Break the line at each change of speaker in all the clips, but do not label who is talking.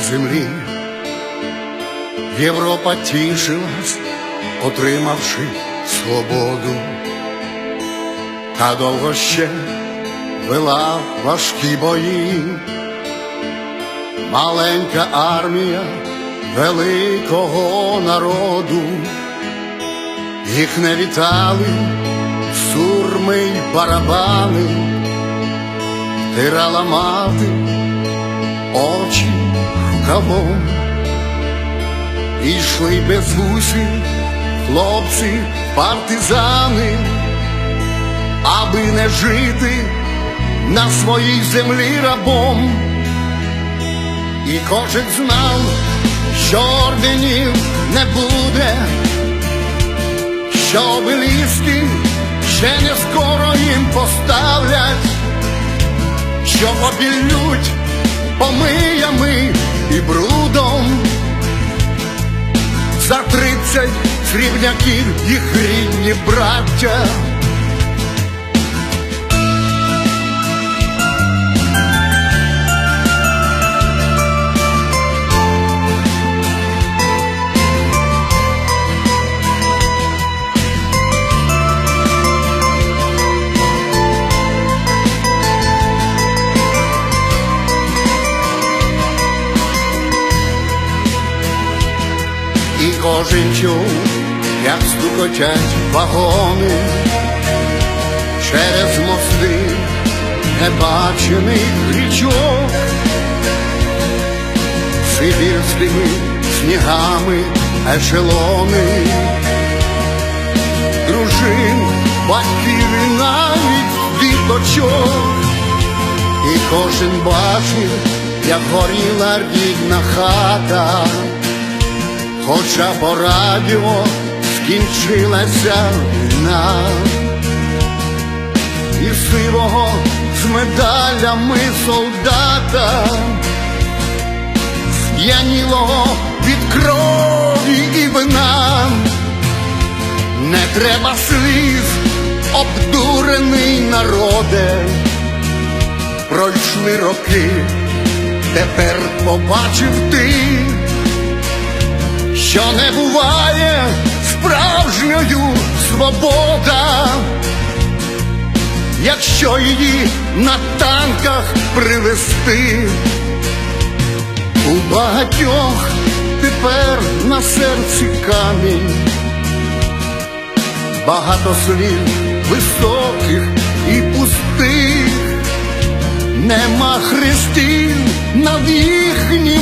землі. Європа тішилась, отримавши свободу, та довго ще вела важкі бої. Маленька армія великого народу, їх не вітали сурми й барабани, тирала мати очі рукавом, І йшли без гусі хлопці, партизани, аби не жити на своїй землі рабом. І кожен знав, що орденів не буде, що обеліски ще не скоро їм поставлять, що обілють помиями і брудом. За тридцять срібняків їх рідні браття. І кожен чув, як стукотять вагони через мости небачених річок, сибірськими снігами ешелони, дружин, батьків і навіть діточок, і кожен бачив, як горіла рідна хата. Хоча по радіо скінчилася війна, і сивого з медалями солдата, сп'янілого від крові і вина, не треба сліз, обдурений народе, пройшли роки, тепер побачив ти що не буває справжньою свобода, якщо її на танках привезти, у багатьох тепер на серці камінь, багато слів високих і пустих, нема хрестів над їхніми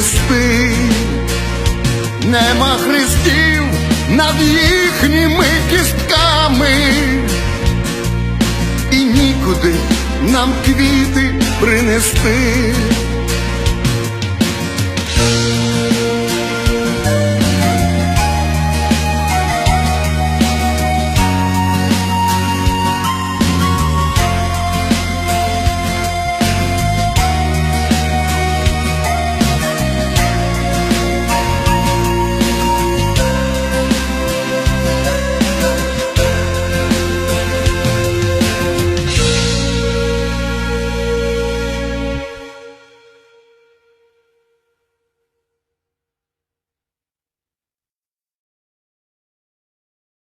принести, нема хрестів над їхніми кістками, і нікуди нам квіти принести.